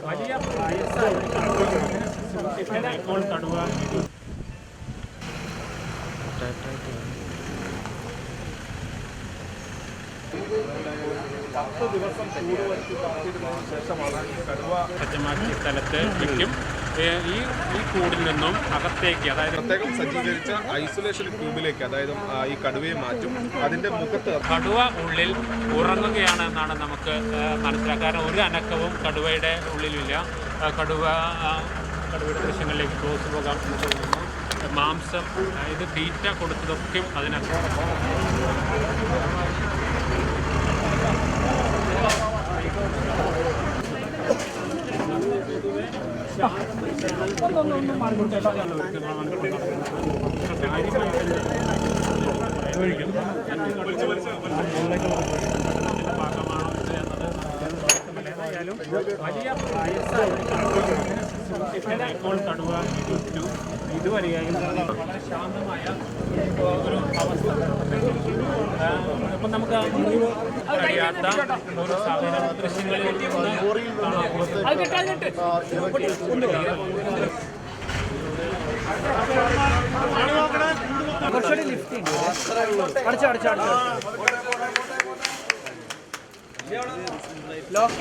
വലിയ ഇപ്പോൾ കടുവ പത്ത് ദിവസം കൂട് വച്ച് കാത്തിരുന്നതിന് ശേഷമാണ് കടുവ സജ്ജമാക്കിയ സ്ഥലത്ത് വയ്ക്കും ഈ ഈ കൂടിൽ നിന്നും അകത്തേക്ക് അതായത് പ്രത്യേകം സജ്ജീകരിച്ച ഐസൊലേഷൻ ക്യൂബിലേക്ക് അതായത് ഈ കടുവയെ മാറ്റും. അതിന്റെ മുഖത്ത് കടുവ ഉള്ളിൽ ഉറങ്ങുകയാണ് എന്നാണ് നമുക്ക് മനസ്സിലാക്കുക. കാരണം ഒരു അനക്കവും കടുവയുടെ ഉള്ളിലില്ല. കടുവ കടുവയുടെ ദൃശ്യങ്ങളിലേക്ക് ക്ലോസ് പോകാൻ തോന്നുന്നു. മാംസം ഇത് തീറ്റ കൊടുത്തതൊക്കെ അതിനകത്ത്. ഭാഗമാണോ വലിയ ഇപ്പോൾ കടുവ വിട്ടു ഇതുവരെയായും വളരെ ശാന്തമായ ഒരു അവസ്ഥ. ഇപ്പം നമുക്ക് കഴിയാത്ത ഒരു സാഹചര്യം ദൃശ്യങ്ങളിൽ കുറച്ചുകൂടി ലിഫ്റ്റ് അടച്ചോ അടച്ചോ അടച്ചോ. ലോക്ക്